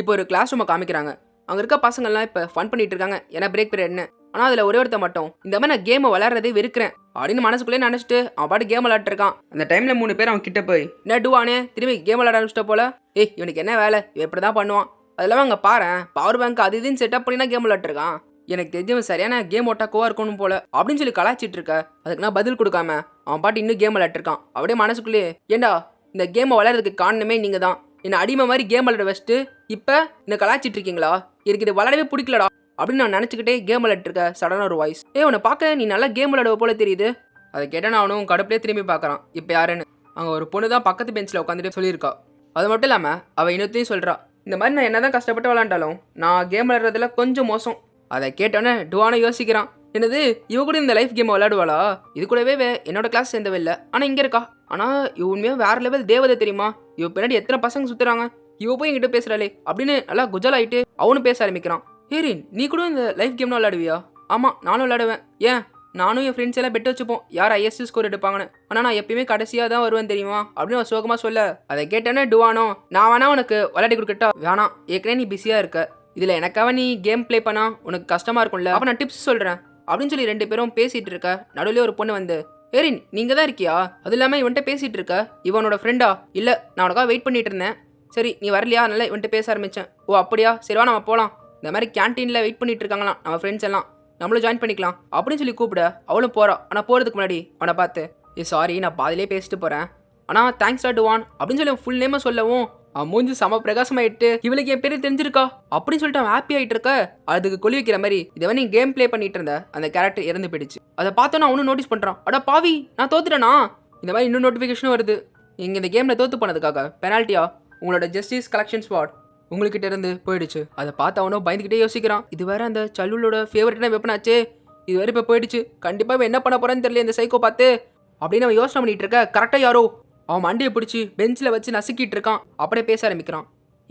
இப்போ ஒரு கிளாஸ் ரூமை காமிக்கிறாங்க. அங்கே இருக்க பசங்கள்லாம் இப்போ ஃபன் பண்ணிட்டு இருக்காங்க. ஏன்னா பிரேக் பீரியட்னு ஆனால் அதில் ஒரே ஒருத்த மட்டும். இந்த மாதிரி நான் கேமை விளையாடுறதே வெறுக்கிறேன். அப்படின்னு மனசுக்குள்ளே நினச்சிட்டு அவன் பாட்டு கேம் விளையாட்டு இருக்கான். அந்த டைமில் மூணு பேர் அவன் கிட்ட போய் என்ன டுவானே? திரும்பி கேம் விளையாட ஆரம்பிச்சிட்ட போல. ஏய் இவனுக்கு என்ன வேலை? இவன் இப்படி தான் பண்ணுவான். அதெல்லாம் அங்கே பாரு. பவர் பேங்க் அது இதுன்னு செட்டப் பண்ணி தான் கேம் விளையாட்டுருக்கான் எனக்கு தெரிஞ்சவன் சரியான கேம் ஒட்டாக்கோவா இருக்கணும் போல. அப்படின்னு சொல்லி கலாச்சிட்டு இருக்க. அதுக்கு நான் பதில் கொடுக்காம அவன் பாட்டு இன்னும் கேம் விளையாட்டுருக்கான் அப்படியே மனசுக்குள்ளேயே ஏண்டா இந்த கேமை விளையாடுறதுக்கு காரணமே நீங்க தான் என்னை அடிமை மாதிரி கேம் விளையாட வச்சுட்டு இப்போ என்னை கலாச்சிட்டு இருக்கீங்களா? எனக்கு இது விளையாடவே பிடிக்கலடா. அப்படின்னு நான் நினச்சிக்கிட்டே கேம் விளையாட்டுருக்க சடனாக ஒரு வாய்ஸ் ஏ உன்னை பார்க்க நீ நல்லா கேம் விளையாடுவ போல தெரியுது. அதை கேட்டால் நான் அவனும் கடுப்புலேயே திரும்பி பார்க்குறான். இப்போ யாருன்னு? அங்கே ஒரு பொண்ணு தான் பக்கத்து பெஞ்சில் உட்காந்துட்டு சொல்லியிருக்கா. அது மட்டும் இல்லாமல் அவள் இன்னொத்தையும் சொல்கிறா இந்த மாதிரி நான் என்ன தான் கஷ்டப்பட்டு விளாண்டாலும் நான் கேம் விளையாடுறதுல கொஞ்சம் மோசம். அதை கேட்டோன்னே டுவானை யோசிக்கிறான். என்னது இவ கூட இந்த லைஃப் கேம் விளையாடுவாளா? இது கூடவே வே- என்னோட கிளாஸ் சேர்ந்தவ இல்லை. ஆனால் இங்கே இருக்கா. ஆனால் இவ உண்மையாக வேற லெவல் தேவதை தெரியுமா? இவ பின்னாடி எத்தனை பசங்க சுற்றுறாங்க இவ போய் என்கிட்ட பேசுகிறாளே அப்படின்னு நல்லா குஜல் ஆகிட்டு அவனும் பேச ஆரம்பிக்கிறான். ஹேரின் நீ கூட இந்த லைஃப் கேம்லாம் விளையாடுவியா? ஆமாம் நானும் விளையாடுவேன். ஏன்? நானும் என் ஃப்ரெண்ட்ஸ் எல்லாம் பெட் வச்சுப்போம். யார் ஐஎஸ்சி ஸ்கோர் எடுப்பாங்கன்னு. ஆனால் நான் எப்பயுமே கடைசியாக தான் வருவேன் தெரியுமா? அப்படின்னு அவன் சோகமாக சொல்ல அதை கேட்டேன்னே டுவானோ? நான் வேணா உனக்கு விளையாடி கொடுக்கட்டா? வேணாம். ஏற்கனவே நீ பிஸியாக இருக்க. இதில் எனக்காக நீ கேம் ப்ளே பண்ணா உனக்கு கஷ்டமாக இருக்கும்ல. அப்போ நான் டிப்ஸ் சொல்கிறேன் அப்படின்னு சொல்லி ரெண்டு பேரும் பேசிகிட்டு இருக்க. நடுவில் ஒரு பொண்ணு வந்து ஏரின் நீங்கள் தான் இருக்கியா? அது இல்லாமல் இவன்கிட்ட பேசிகிட்டு இருக்க. இவனோட ஃப்ரெண்டா இல்லை நான் உனக்காக வெயிட் பண்ணிட்டு இருந்தேன். சரி நீ வரலையா? நல்லா இவன்கிட்ட பேச ஆரம்பித்தேன் ஓ அப்படியா? சரிவா நம்ம போகலாம் இந்த மாதிரி கேன்டீனில் வெயிட் பண்ணிட்டு இருக்காங்களாம் நம்ம ஃப்ரெண்ட்ஸ் எல்லாம். நம்மளும் ஜாயின் பண்ணிக்கலாம். அப்படின்னு சொல்லி கூப்பிட அவளும் போகிறான் ஆனால் போகிறதுக்கு முன்னாடி அவனை பார்த்து ஏ சாரி நான் பாதிலே பேசிட்டு போகிறேன் ஆனால் தேங்க்ஸ் டு வான் அப்படின்னு சொல்லி ஃபுல் நேமை சொல்லவும் மூஞ்சி சம பிரகாசமாயிட்டு இவளுக்கு என் பேரு தெரிஞ்சிருக்கா? அப்படின்னு சொல்லிட்டு அவன் ஹாப்பி ஆயிட்டு இருக்க அதுக்கு கொலி வைக்கிற மாதிரி இதை நீ கேம் ப்ளே பண்ணிட்டு இருந்த. அந்த கேரக்டர் இறந்து போயிடுச்சு. அதை பார்த்தோன்னா அவனும் நோட்டீஸ் பண்ணுறான் அட பாவி நான் தோத்துட்டேனா? இந்த மாதிரி இன்னும் நோட்டிஃபிகேஷனும் வருது. நீங்கள் இந்த கேமில் தோத்து போனதுக்காக பெனால்ட்டியா உங்களோட ஜஸ்டிஸ் கலெக்ஷன் ஸ்பாட் உங்ககிட்ட இருந்து போயிடுச்சு. அதை பார்த்து அவனும் பயந்துக்கிட்டே யோசிக்கிறான். இது வேற அந்த சல்லுலோட ஃபேவரட்டான வெப்பன் ஆச்சே? இது வரை இப்போ போயிடுச்சு. கண்டிப்பாக என்ன பண்ண போறான்னு தெரியல இந்த சைக்கோ பார்த்து. அப்படின்னு அவன் யோசனை பண்ணிட்டு இருக்க. கரெக்டாக யாரோ அவன் மண்டியை பிடிச்சி பெஞ்சில் வச்சு நசுக்கிட்டு இருக்கான். அப்படியே பேச ஆரம்பிக்கிறான்.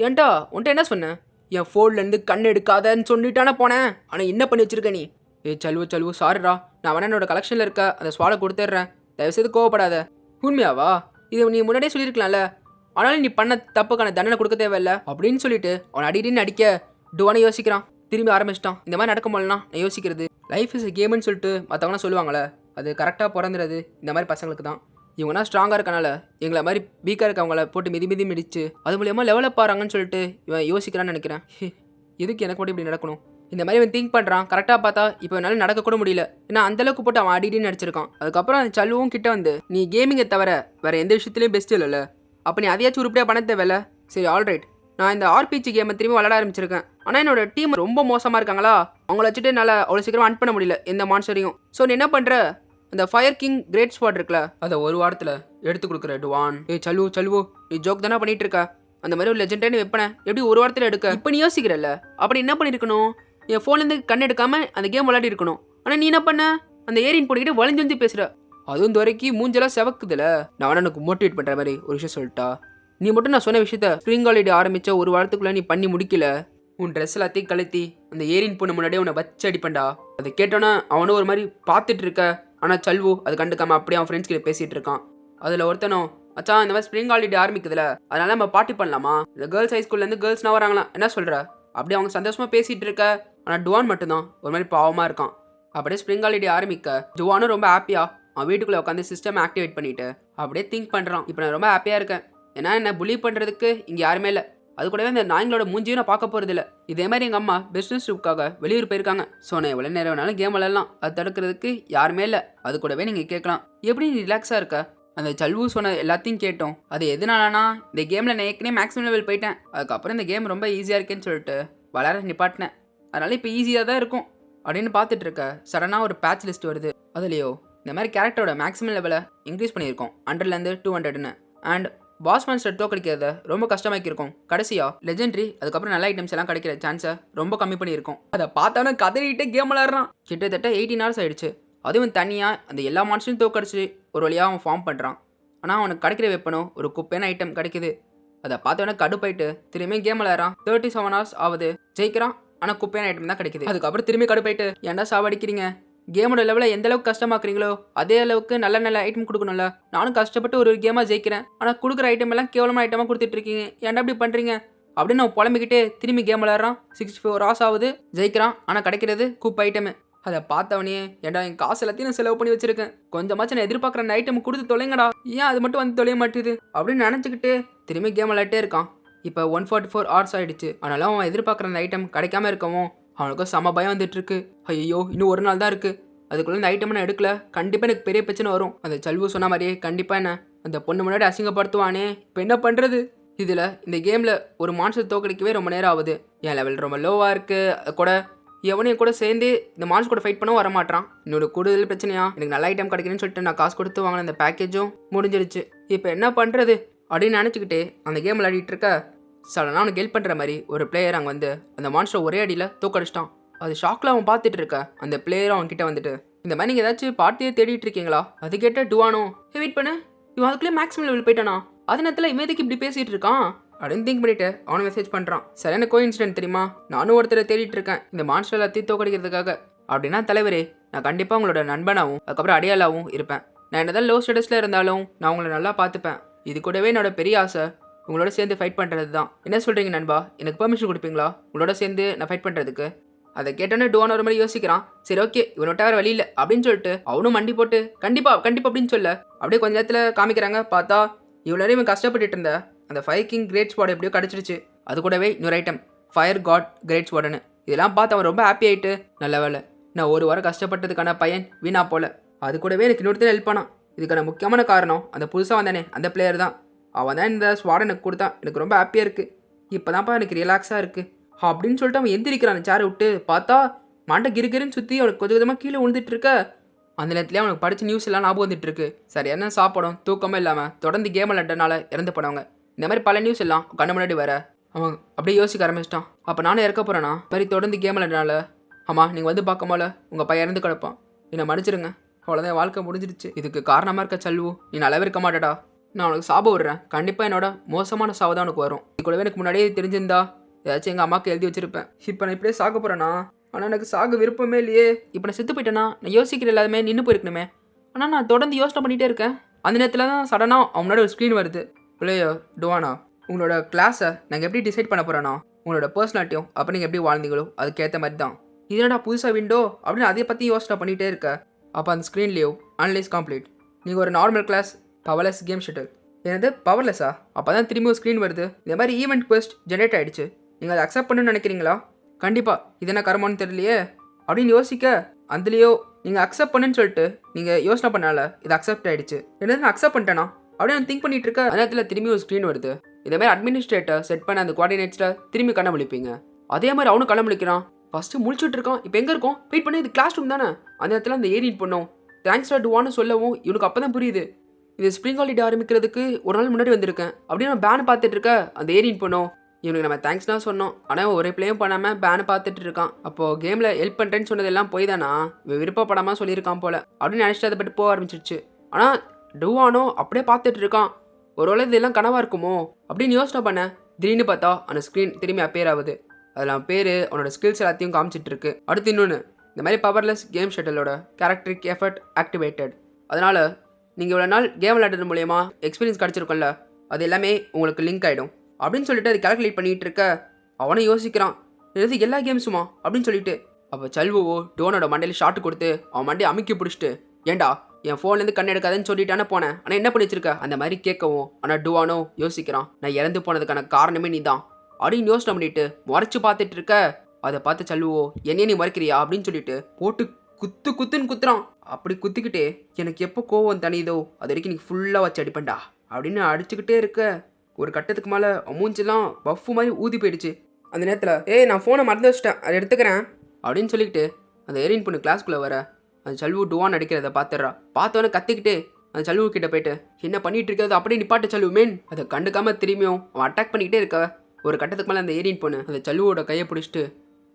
ஏன்டா உன்ட்ட என்ன சொன்னேன்? என் ஃபோன்லேருந்து கண் எடுக்காதன்னு சொல்லிட்டானே போனேன். ஆனால் என்ன பண்ணி வச்சிருக்க நீ? ஏ சல்வு சல்வு சாரிடா நான் வேணா என்னோட கலெக்ஷனில் இருக்க அந்த ஸ்வாலை கொடுத்துட்றேன். தயவுசெய்து கோவப்படாத. உண்மையாவா? இது நீ முன்னாடியே சொல்லியிருக்கலாம்ல. ஆனாலும் நீ பண்ண தப்புக்கான தண்டனை கொடுக்க தேவையில்ல அப்படின்னு சொல்லிட்டு அவன் அடிடின்னு அடிக்க டுவானை யோசிக்கிறான். திரும்பி ஆரம்பிச்சிட்டான். இந்த மாதிரி நடக்க முடியலனா நான் யோசிக்கிறது. லைஃப் இஸ் கேம்னு சொல்லிட்டு மற்றவங்களாம் சொல்லுவாங்களே அது கரெக்டாக பிறந்துறது இந்த மாதிரி பசங்களுக்கு தான். இவங்கன்னா ஸ்ட்ராங்காக இருக்கனால எங்களை மாதிரி வீக்காக இருக்கவங்கள போட்டு மிதி மிதி மிடிச்சு அது மூலியமாக லெவலப் ஆகிறாங்கன்னு சொல்லிட்டு இவன் யோசிக்கிறான்னு நினைக்கிறேன். எதுக்கு எனக்கு மட்டும் இப்படி நடக்கணும்? இந்த மாதிரி இவன் திங்க் பண்ணுறான் கரெக்டாக பார்த்தா இப்போ என்னால் நடக்க கூட முடியல. ஏன்னா அந்த அளவுக்கு போட்டு அவன் அடிடின்னு நடிச்சிருக்கான். அதுக்கப்புறம் அந்த சல்லுவும் கிட்ட வந்து நீ கேமிங்கை தவிர வேறு எந்த விஷயத்துலையும் பெஸ்ட் இல்லைல்ல. அப்போ நீ அதையாச்சும் உருப்படியாக பண்ண தேவையில்ல. சரி ஆல்ரைட் நான் இந்த ஆர்பிஜி கேமை திரும்பி விளாட ஆரம்பிச்சிருக்கேன். ஆனால் என்னோட டீம் ரொம்ப மோசமாக இருக்காங்களா? அவங்கள வச்சுட்டு என்னால் அவ்வளோ சீக்கிரம் அன் பண்ண முடியல எந்த மான்சரையும் ஸோ நீ என்ன பண்ணுற அந்த ஃபயர் கிங் கிரேட் ஸ்பாட் இருக்குல்ல அதை ஒரு வாரத்தில் எடுத்து கொடுக்குற டுவான் ஏ சலு சலுவோ நீ ஜோக் தானே பண்ணிட்டு இருக்க? அந்த மாதிரி ஒரு லெஜெண்டான வெப்பனை. எப்படி ஒரு வாரத்தில் எடுக்க? இப்போ நீ யோசிக்கிறல்ல அப்படி என்ன பண்ணியிருக்கணும் என் ஃபோன்லேருந்து கண் எடுக்காமல் அந்த கேம் விளையாடி இருக்கணும். ஆனால் நீ என்ன பண்ண? அந்த ஏரியின் போட்டுக்கிட்டு வளைஞ்சு வந்து பேசுகிற அதுவும் இந்த வரைக்கும் மூஞ்செல்லாம் செவக்குதுல. நான் வேணா எனக்கு மோட்டிவேட் பண்ணுற மாதிரி ஒரு விஷயம் சொல்லிட்டா. நீ மட்டும் நான் சொன்ன விஷயத்த ஸ்ப்ரிங் ஹாலிடே ஆரம்பித்த ஒரு வாரத்துக்குள்ளே நீ பண்ணி முடிக்கல. உன் ட்ரெஸ் எல்லாத்தையும் கழுத்தி அந்த ஏரின் பொண்ணு முன்னாடியே உன்னை வச்சு அடிப்பேன்டா. அதை கேட்டோன்னா அவனும் ஒரு மாதிரி பார்த்துட்டு இருக்க. ஆனால் சல்வு அது கண்டுக்காம அப்படியே அவன் ஃப்ரெண்ட்ஸ் கிட்ட பேசிட்டு இருக்கான். அதில் ஒருத்தனும் மச்சான் இந்த மாதிரி ஸ்ப்ரிங் ஹாலிடே ஆரம்பிக்குதுல அதனால நம்ம பார்ட்டி பண்ணலாமா? இந்த கேர்ள்ஸ் ஹைஸ்கூல்லேருந்து கேர்ள்ஸ்னா வராங்களாம் என்ன சொல்கிற அப்படியே அவங்க சந்தோஷமாக பேசிகிட்டு இருக்க. ஆனால் டுவான் மட்டும்தான் ஒரு மாதிரி பாவமாக இருக்கான். அப்படியே ஸ்ப்ரிங் ஹாலிடே ஆரம்பிக்க ஜுவானும் ரொம்ப ஹாப்பியாக அவன் வீட்டுக்குள்ளே உட்காந்து சிஸ்டம் ஆக்டிவேட் பண்ணிவிட்டு அப்படியே திங்க் பண்ணுறான் இப்போ நான் ரொம்ப ஹாப்பியாக இருக்கேன். ஏன்னா என்ன புலி பண்ணுறதுக்கு இங்கே யாருமே இல்லை. அது கூடவே இந்த நாய்ங்களோட மூஞ்சியும் நான் பார்க்க போகிறது இல்லை இதே மாதிரி எங்கள் அம்மா பிஸ்னஸ் ட்ரிப்புக்காக வெளியூர் போயிருக்காங்க. ஸோ நான் எவ்வளோ நேரம் வேணாலும் கேம் விளையாடலாம். அது தடுக்கிறதுக்கு யாருமே இல்லை. அது கூடவே நீங்கள் கேட்கலாம். எப்படி நீ ரிலாக்ஸாக இருக்க? அந்த சல்வு சொன்ன எல்லாத்தையும் கேட்டோம். அது எதனாலனா இந்த கேமில் நான் ஏற்கனவே மேக்ஸிமம் லெவல் போயிட்டேன். அதுக்கப்புறம் இந்த கேம் ரொம்ப ஈஸியாக இருக்கேன்னு சொல்லிட்டு விளையாட நிப்பாட்டினேன். அதனால் இப்போ ஈஸியாக தான் இருக்கும். அப்படின்னு பார்த்துட்டு இருக்க சடனாக ஒரு பேட்ச் லிஸ்ட் வருது. அதுலேயோ இந்த மாதிரி கேரக்டரோட மேக்ஸிமம் லெவலை இன்க்ரீஸ் பண்ணியிருக்கோம். ஹண்ட்ரட்லேருந்து டூ ஹண்ட்ரட்னு அண்ட் பாஸ் மான்ஸ்டர் கிடைக்கிறத ரொம்ப கஷ்டமாக்கியிருக்கோம். கடைசியா லெஜெண்டரி அதுக்கப்புறம் நல்ல ஐட்டம்ஸ் எல்லாம் கிடைக்கிற சான்ஸை ரொம்ப கம்மி பண்ணியிருக்கோம். அதை பார்த்தானே கதறிட்டு கேம் விளாட்றான். கிட்டத்தட்ட எயிட்டீன் ஹவர்ஸ் ஆயிடுச்சு. அதுவும் தனியாக அந்த எல்லா மான்ஸ்டரையும் தோக்கடிச்சு ஒரு வழியாக அவன் ஃபார்ம் பண்ணுறான் ஆனால் அவனுக்கு கிடைக்கிற வெப்பனோ ஒரு குப்பையான ஐட்டம் கிடைக்குது. அதை பார்த்தோன்னே கடுப்பாயிட்டு திரும்பி கேம் விளையாடுறான் தேர்ட்டி செவன் ஹவர்ஸ் ஆகுது. ஜெயிக்கிறான். ஆனால் குப்பையான ஐட்டம் தான் கிடைக்குது. அதுக்கப்புறம் திரும்பி கடுப்பாயிட்டு ஏன்டா சாவடிக்கிறீங்க? கேமோட லெவலில் எந்த அளவுக்கு கஷ்டமாக்குறீங்களோ அதே அளவுக்கு நல்ல நல்ல ஐட்டம் கொடுக்கணும்ல. நானும் கஷ்டப்பட்டு ஒரு ஒரு கேமாக ஜெயிக்கிறேன். ஆனால் கொடுக்குற ஐட்டம் எல்லாம் கேவலமான ஐட்டமாக கொடுத்துட்டு இருக்கீங்க. ஏன்டா இப்படி பண்ணுறீங்க அப்படின்னு அவன் புலம்பிக்கிட்டே திரும்பி கேம் விளையாடுறான். சிக்ஸ்டி ஃபோர் ராஸ் ஆகுது ஜெயிக்கிறான். ஆனால் கிடைக்கிறது கூப் ஐட்டமு அதை பார்த்தவனே ஏன்டா என் காசு எல்லாத்தையும் நான் செலவு பண்ணி வச்சிருக்கேன். கொஞ்சமாச்சும் நான் எதிர்பார்க்குற அந்த ஐட்டம் கொடுத்து தொலைங்கடா. ஏன் அது மட்டும் வந்து தொலைய மாட்டேது அப்படின்னு நினச்சிக்கிட்டு திரும்பி கேம் விளையாட்டே இருக்கான். இப்போ ஒன் ஃபார்ட்டி ஃபோர் ஹவர்ஸ் ஆகிடுச்சு ஆனாலும் அவன் எதிர்பார்க்குற அந்த ஐட்டம் கிடைக்காம இருக்கவும் அவனுக்கும் செம பயம் வந்துட்டுருக்கு. ஐயோ இன்னும் ஒரு நாள் தான் இருக்குது அதுக்குள்ள இந்த ஐட்டம் நான் எடுக்கல. கண்டிப்பாக எனக்கு பெரிய பிரச்சனை வரும். அந்த சல்வு சொன்ன மாதிரியே கண்டிப்பாக என்ன? அந்த பொண்ணு முன்னாடி அசிங்கப்படுத்துவானே. இப்போ என்ன பண்ணுறது இதில் இந்த கேமில் ஒரு மான்ஸ்டர் தோக்கடிக்கவே ரொம்ப நேரம் ஆகுது. என் லெவல் ரொம்ப லோவாக இருக்குது கூட எவனையும் கூட சேர்ந்து இந்த மான்ஸ் கூட ஃபைட் பண்ணவும் வரமாட்டான் என்னோட கூடுதல் பிரச்சனையா? எனக்கு நல்ல ஐட்டம் கிடைக்கணும்னு சொல்லிட்டு நான் காசு கொடுத்து வாங்கின அந்த பேக்கேஜும் முடிஞ்சிருச்சு இப்போ என்ன பண்ணுறது அப்படின்னு நினச்சிக்கிட்டே அந்த கேம் விளையாடிட்டு இருக்க சடனாக அவனுக்கு ஹெல்ப் பண்ணுற மாதிரி ஒரு பிளேயர் அங்கே வந்து அந்த மான்ஸ்டர் ஒரே அடியில் தூக்கடிச்சிட்டான். அது ஷாக்கில் அவன் பார்த்துட்டு இருக்க. அந்த பிளேயரும் அவன் கிட்ட வந்துட்டு இந்த மாதிரி நீங்கள் ஏதாச்சும் பார்ட்டியே தேடிட்டு இருக்கீங்களா? அது கேட்ட டுவானோ வெயிட் பண்ணு. இவன் அதுக்குள்ளே மேக்ஸிமம் லெவல் போயிட்டானா? அது நேரத்தில் இவன் இப்படி பேசிகிட்டு இருக்கான்? அப்படின்னு திங்க் பண்ணிட்டு அவனை மெசேஜ் பண்ணுறான் சரியான கோ இன்சிடென்ட் தெரியுமா? நானும் ஒருத்தரை தேடிட்டு இருக்கேன். இந்த மான்ஸ்டர் எல்லாத்தையும் தோக்கடிக்கிறதுக்காக. அப்படின்னா தலைவரே நான் கண்டிப்பாக உங்களோட நண்பனாகவும் அதுக்கப்புறம் அடையாளாவும் இருப்பேன். நான் என்னதான் லோ ஸ்டேட்டஸில் இருந்தாலும் நான் உங்களை நல்லா பார்த்துப்பேன். இது கூடவே என்னோட பெரிய ஆசை உங்களோட சேர்ந்து ஃபைட் பண்ணுறது தான் என்ன சொல்கிறீங்க நண்பா? எனக்கு பெர்மிஷன் கொடுப்பீங்களா? உங்களோட சேர்ந்து நான் ஃபைட் பண்ணுறதுக்கு அதை கேட்டோன்னே டோன் ஒரு மாதிரி யோசிக்கிறான். சரி ஓகே இவனோட்ட வேறு வழி இல்லை அப்படின்னு சொல்லிட்டு அவனும் மண்டி போட்டு கண்டிப்பா கண்டிப்பா அப்படின்னு சொல்ல அப்படியே கொஞ்ச நேரத்தில் காமிக்கிறாங்க. பார்த்தா இவ்வளோ நேரம் இவன் கஷ்டப்பட்டுட்டு இருந்த அந்த ஃபைவ் கிங் கிரேட் ஸ்பாட் எப்படியோ கிடச்சிருச்சு அது கூடவே இன்னொரு ஐட்டம் ஃபயர் காட் கிரேட் ஸ்வாடுன்னு இதெல்லாம் பார்த்து அவன் ரொம்ப ஹாப்பி ஆகிட்டு நல்ல வேலை. நான் ஒரு வாரம் கஷ்டப்பட்டதுக்கான பையன் வீணா போல. அது கூடவே எனக்கு இன்னொருத்தர் ஹெல்ப் பண்ணான். இதுக்கான முக்கியமான காரணம் அந்த புதுசாக வந்தானே அந்த பிளேயர் தான். அவன் தான் இந்த ஸ்வாட எனக்கு கொடுத்தான். எனக்கு ரொம்ப ஹாப்பியாக இருக்குது இப்போ தான்ப்பா எனக்கு ரிலாக்ஸாக இருக்குது அப்படின்னு சொல்லிட்டு அவன் எந்திரிக்கிறான். சேரை விட்டு பார்த்தா மாண்டை கிருகிருன்னு சுற்றி அவனுக்கு கொஞ்சம் கொஞ்சமாக கீழே விழுந்துட்டு இருக்க. அந்த நேரத்துலேயே அவனுக்கு படித்த நியூஸ் எல்லாம் ஞாபகம் வந்துட்டு இருக்கு. சரி என்ன சாப்பிடும் தூக்கமே இல்லாமல் தொடர்ந்து கேம் விளையாட்டனால இறந்து போனவங்க. இந்த மாதிரி பல நியூஸ் எல்லாம் கண்ணு முன்னாடி வர அவன் அப்படியே யோசிக்க ஆரம்பிச்சிட்டான். அப்போ நானும் இறக்க போகிறேன்னா மாதிரி தொடர்ந்து கேம் விளையாடுறனால ஆமாம் நீங்கள் வந்து பார்க்க போல உங்கள் பையன் இறந்து கிடப்பான். என்னை மன்னிச்சிருங்க அவ்வளோதான் வாழ்க்கை முடிஞ்சிருச்சு இதுக்கு காரணமாக இருக்க சல்வு நீ நல்லாவே இருக்க மாட்டடா. நான் உனக்கு சாபம் விடுறேன். கண்டிப்பாக என்னோட மோசமான சாவு தான் உனக்கு வரும். இது கூடவே எனக்கு முன்னாடியே தெரிஞ்சிருந்தா ஏதாச்சும் எங்கள் அம்மாவுக்கு எழுதி வச்சிருப்பேன். இப்போ நான் இப்படியே சாக போகிறேன்னா ஆனால் எனக்கு சாக விருப்பமே இல்லையே. இப்போ நான் செத்து போயிட்டேனா? நான் யோசிக்கிற எல்லாருமே நின்று போயிருக்கணுமே. ஆனால் நான் தொடர்ந்து யோசனை பண்ணிகிட்டே இருக்கேன். அந்த நேரத்தில் தான் சடனாக அவனோட முன்னாடி ஒரு ஸ்க்ரீன் வருது. பிள்ளையோ டுவானா உங்களோட கிளாஸை நாங்கள் எப்படி டிசைட் பண்ண போகிறோன்னா உங்களோட பர்சனாலிட்டியும் அப்போ நீங்கள் எப்படி வாழ்ந்தீங்களோ அதுக்கேற்ற மாதிரி தான். இது புதுசாக விண்டோ அப்படின்னு அதை பற்றி யோசனை பண்ணிகிட்டே இருக்க. அப்போ அந்த ஸ்க்ரீன்லேயோ அனலைஸ் கம்ப்ளீட் நீங்கள் ஒரு normal class powerless game shuttle எனது பவர்லெஸ்ஸா அப்போ தான் திரும்பி ஒரு ஸ்க்ரீன் வருது. இந்த மாதிரி ஈவெண்ட் கொஸ்ட் ஜென்ரேட் ஆகிடுச்சு நீங்கள் அதை அக்செப்ட் பண்ணணும்னு நினைக்கிறீங்களா? கண்டிப்பாக இது என்ன கர்மம்னு தெரியலையே? அப்படின்னு யோசிக்க அதுலேயோ நீங்கள் அக்செப்ட் பண்ணுன்னு சொல்லிட்டு நீங்கள் யோசனை பண்ணால இது அக்செப்ட் ஆகிடுச்சு என்னது நான் அக்செப்ட் பண்ணிட்டேனா? அப்படியே நான் திங்க் பண்ணிட்டு இருக்க அந்த நேரத்தில் திரும்பி ஒரு ஸ்க்ரீன் வருது. இதே மாதிரி அட்மினிஸ்ட்ரேட்டர் செட் பண்ண அந்த குவார்டினேட்ஸில் திரும்பி கண்ண முழிப்பீங்க. அதே மாதிரி அவனும் கண்ண முழிக்கிறான். ஃபஸ்ட்டு முழிச்சுட்டு இருக்கான். இப்போ எங்கே இருக்கோம்? வெயிட் பண்ணி இது கிளாஸ் ரூம் தானே? அந்த இடத்துல அந்த ஏரிட் பண்ணோம் தேங்க்ஸ் டுவான்னு சொல்லவும் இவனுக்கு அப்போ தான் புரியுது. இது ஸ்ப்ரிங் ஹாலிடே ஆரம்பிக்கிறதுக்கு ஒரு நாள் முன்னாடி வந்திருக்கேன். அப்படின்னு நான் பேனை பார்த்துட்டு இருக்க அந்த ஏரியின் போனோம் இவனுக்கு நம்ம தேங்க்ஸ் தான் சொன்னோம். ஆனால் ஒரே ப்ளேயும் பண்ணாமல் பேனை பார்த்துட்டு இருக்கான். அப்போது கேமில் ஹெல்ப் பண்ணுறேன்னு சொன்னதெல்லாம் போய் தானா? இவன் விருப்பப்படாமல் சொல்லியிருக்கான் போல. அப்படின்னு நினச்சிட்டு அதை பட்டு போக ஆரம்பிச்சிருச்சு. ஆனால் டுவானோ அப்படியே பார்த்துட்டு இருக்கான். ஒருவேளை இதெல்லாம் கனவாக இருக்குமோ? அப்படின்னு யோசனை பண்ணேன் திடீர்னு பார்த்தா அந்த ஸ்க்ரீன் திரும்பி அப்பேர் ஆகுது. அதில் அவன் பேர் அவனோட ஸ்கில்ஸ் எல்லாத்தையும் காமிச்சிட்டு இருக்கு. அடுத்து இன்னொன்று இந்த மாதிரி பவர்லெஸ் கேம் ஷட்டிலோட கேரக்டரிக் எஃபர்ட் ஆக்டிவேட்டட் அதனால் நீங்கள் இவ்வளோ நாள் கேம் விளையாடுறது மூலயமா எக்ஸ்பீரியன்ஸ் கிடச்சிருக்கோம்ல அது எல்லாமே உங்களுக்கு லிங்க் ஆகிடும் அப்படின்னு சொல்லிட்டு அதை கால்குலேட் பண்ணிகிட்டு இருக்க அவனும் யோசிக்கிறான். இது எல்லா கேம்ஸுமா அப்படின்னு சொல்லிட்டு. அப்போ சல்வுவோ டோனோட மண்டையில் ஷாட் கொடுத்து அவன் மண்டையை அமுக்கி பிடிச்சிட்டு ஏண்டா என் ஃபோன்லேருந்து கண் எடுக்காதுன்னு சொல்லிட்டானே போனேன். ஆனால் என்ன பண்ணி வச்சிருக்க அந்த மாதிரி கேட்கவும் ஆனால் டுவானோ யோசிக்கிறான். நான் இறந்து போனதுக்கான காரணமே நீ தான் அப்படின்னு யோசனை பண்ணிட்டு முறைச்சு பார்த்துட்டு இருக்க அதை பார்த்து சல்வோ என்னையே நீ மறைக்கிறியா அப்படின்னு சொல்லிட்டு போட்டு குத்து குத்துன்னு குத்துறான். அப்படி குத்திக்கிட்டே எனக்கு எப்போ கோவம் தனியுதோ அது வரைக்கும் நீ ஃபுல்லாக வச்சு அடிப்பேன்டா அப்படின்னு அடிச்சுக்கிட்டே இருக்க. ஒரு கட்டத்துக்கு மேலே மூஞ்செல்லாம் பஃப்பு மாதிரி ஊதி போயிடுச்சு. அந்த நேரத்தில் ஏய் நான் ஃபோனை மறந்து வச்சிட்டேன் அதை எடுத்துக்கிறேன் அப்படின்னு சொல்லிக்கிட்டு அந்த ஏரின் பொண்ணு கிளாஸ்க்குள்ளே வர அந்த சல்வு டுவான் அடிக்கிறத பார்த்துடுறா பார்த்தோன்னே கத்திக்கிட்டு அந்த சல்வு கிட்ட போயிட்டு என்ன பண்ணிட்டு இருக்கிறது? அப்படியே நிப்பாட்ட சல்வு மேன் அதை கண்டுக்காம திரும்பியும் அவன் அட்டாக் பண்ணிக்கிட்டே இருக்க ஒரு கட்டத்துக்கு மேலே அந்த ஏரியன் பொண்ணு அந்த சல்லுவோட கையை பிடிச்சிட்டு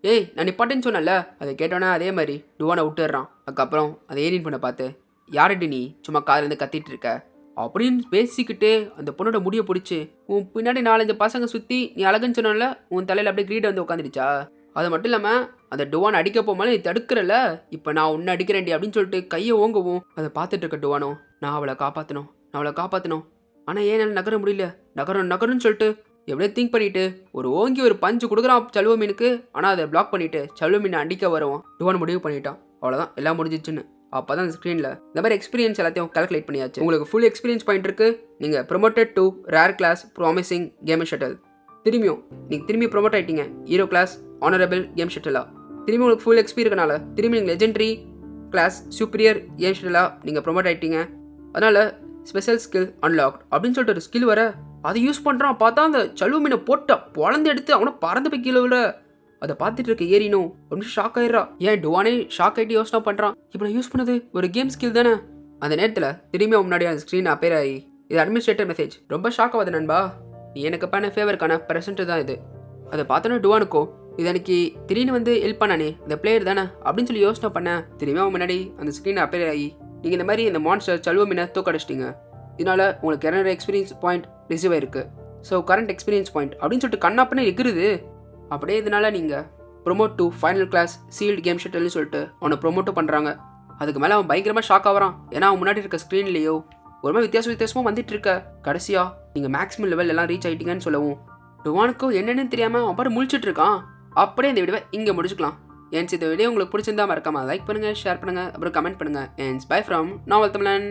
ஏய் நான் நிப்பாட்டேன்னு சொன்னல அதை கேட்டோன்னே அதே மாதிரி டுவானை விட்டுடுறான். அதுக்கப்புறம் அதை ஏரின் பொண்ணை பார்த்து? யாரடி நீ? சும்மா காதுலேருந்து கத்திட்டு இருக்க. அப்படின்னு பேசிக்கிட்டே அந்த பொண்ணோட முடியை பிடிச்சி உன் பின்னாடி நாலஞ்சு பசங்க சுற்றி நீ அழகுன்னு சொன்னல உன் தலையில் அப்படியே கிரீட் வந்து உட்காந்துடுச்சா அது மட்டும் இல்லாமல் அந்த டுவான் அடிக்க போகும்போது நீ தடுக்கிறல இப்போ நான் உன்னை அடிக்கிறேன்டி அப்படின்னு சொல்லிட்டு கையை ஓங்கவும் அதை பார்த்துட்டு இருக்க டுவானோ நான் அவளை காப்பாற்றணும் நான் அவளை காப்பாற்றணும் ஆனால் ஏன் என்னால் நகர முடியல? நகரம் நகரம்னு சொல்லிட்டு எப்படியோ திங்க் பண்ணிவிட்டு ஒரு ஓங்கி ஒரு பஞ்சு கொடுக்குறான் சலுவ மீனுக்கு. ஆனால் அதை பிளாக் பண்ணிவிட்டு சலுவ மீனை அடிக்க வரும் டுவான் முடிவு பண்ணிட்டான். அவ்வளோதான் எல்லாம் முடிஞ்சிச்சுன்னு. அப்போ தான் ஸ்க்ரீனில் இந்த மாதிரி எக்ஸ்பீரியன்ஸ் எல்லாத்தையும் கால்குலேட் பண்ணியாச்சு. உங்களுக்கு ஃபுல் எக்ஸ்பீரியன்ஸ் பாயிண்ட் இருக்குது நீங்கள் promoted to rare class promising game shuttle திரும்பியும் நீங்கள் திரும்பி ப்ரொமோட் ஆகிட்டீங்க ஹீரோ கிளாஸ் ஆனரபிள் கேம் ஷட்டிலாக திரும்பி உங்களுக்கு ஃபுல் எக்ஸ்பீரியன் இருக்கனால திரும்பி நீங்கள் லெஜெண்டரி கிளாஸ் சூப்பரியர் கேம் ஷட்டிலாக நீங்கள் ப்ரொமோட் ஆகிட்டீங்க அதனால் ஸ்பெஷல் ஸ்கில் அன்லாக்ட் அப்படின்னு சொல்லிட்டு ஒரு ஸ்கில் வர அதை யூஸ் பண்ணுறான் பார்த்தா அந்த சலுவ மீனை போட்ட பொழந்து எடுத்து அவனை பறந்து போய் கீழே விட அதை பார்த்துட்டு இருக்க ஏறினோ அப்படின்னு ஷாக் ஆயிடுறா. ஏன் டுவானே ஷாக் ஆகிட்டு யோசனை பண்ணுறான் இப்போ நான் யூஸ் பண்ணது ஒரு கேம் ஸ்கில் தானே? அந்த நேரத்தில் திரும்பி அவன் முன்னாடி அந்த ஸ்க்ரீன் அப்பேர் ஆகி இது அட்மினிஸ்ட்ரேட்டர் மெசேஜ் ரொம்ப ஷாக் ஆகுது நண்பா. நீ எனக்கு பண்ண ஃபேவருக்கான ப்ரெசென்ட் தான் இது. அதை பார்த்தோன்னே டுவானுக்கோ இது எனக்கு திடீர்னு வந்து ஹெல்ப் பண்ணானே இந்த பிளேயர் தானே அப்படின்னு சொல்லி யோசனை பண்ணேன் திரும்பி அவன் முன்னாடி அந்த ஸ்க்ரீன் அப்பேர் ஆகி நீங்கள் இந்த மாதிரி இந்த மான்ஸ்டர் சல்வ மீனை தூக்கடிச்சிட்டிங்க இதனால் உங்களுக்கு இரநூறு எக்ஸ்பீரியன்ஸ் பாயிண்ட் ரிசீவ் ஆயிருக்கு. ஸோ கரண்ட் எக்ஸ்பீரியன்ஸ் பாயிண்ட் அப்படின்னு சொல்லிட்டு கண்ணாப்பனே எகிருது அப்படியே இதனால நீங்கள் promote to final class shield game ஷட்டில்னு சொல்லிட்டு அவனை ப்ரொமோட்டும் பண்ணுறாங்க அதுக்கு மேலே அவன் பயங்கரமாக ஷாக் ஆகிறான் ஏன்னா அவன் முன்னாடி இருக்க ஸ்க்ரீன்லேயோ ஒரு மாதிரி வித்தியாச வித்தியாசமாக வந்துட்டு இருக்க. கடைசியாக நீங்கள் மேக்ஸிமம் லெவல் எல்லாம் ரீச் ஆயிட்டீங்கன்னு சொல்லவும் டுவானுக்கும் என்னென்னு தெரியாமல் அவன் பாரு முழிச்சிட்டு இருக்கான். அப்படியே இந்த வீடியோவை இங்கே முடிச்சுக்கலாம். ஏன்ஸ் இந்த வீடியோ உங்களுக்கு பிடிச்சிருந்தா மறக்காமல் லைக் பண்ணுங்கள் ஷேர் பண்ணுங்கள் அப்புறம் கமெண்ட் பண்ணுங்கள் ஏன்ஸ் பை ஃப்ரம் நாவல் தமிழன்.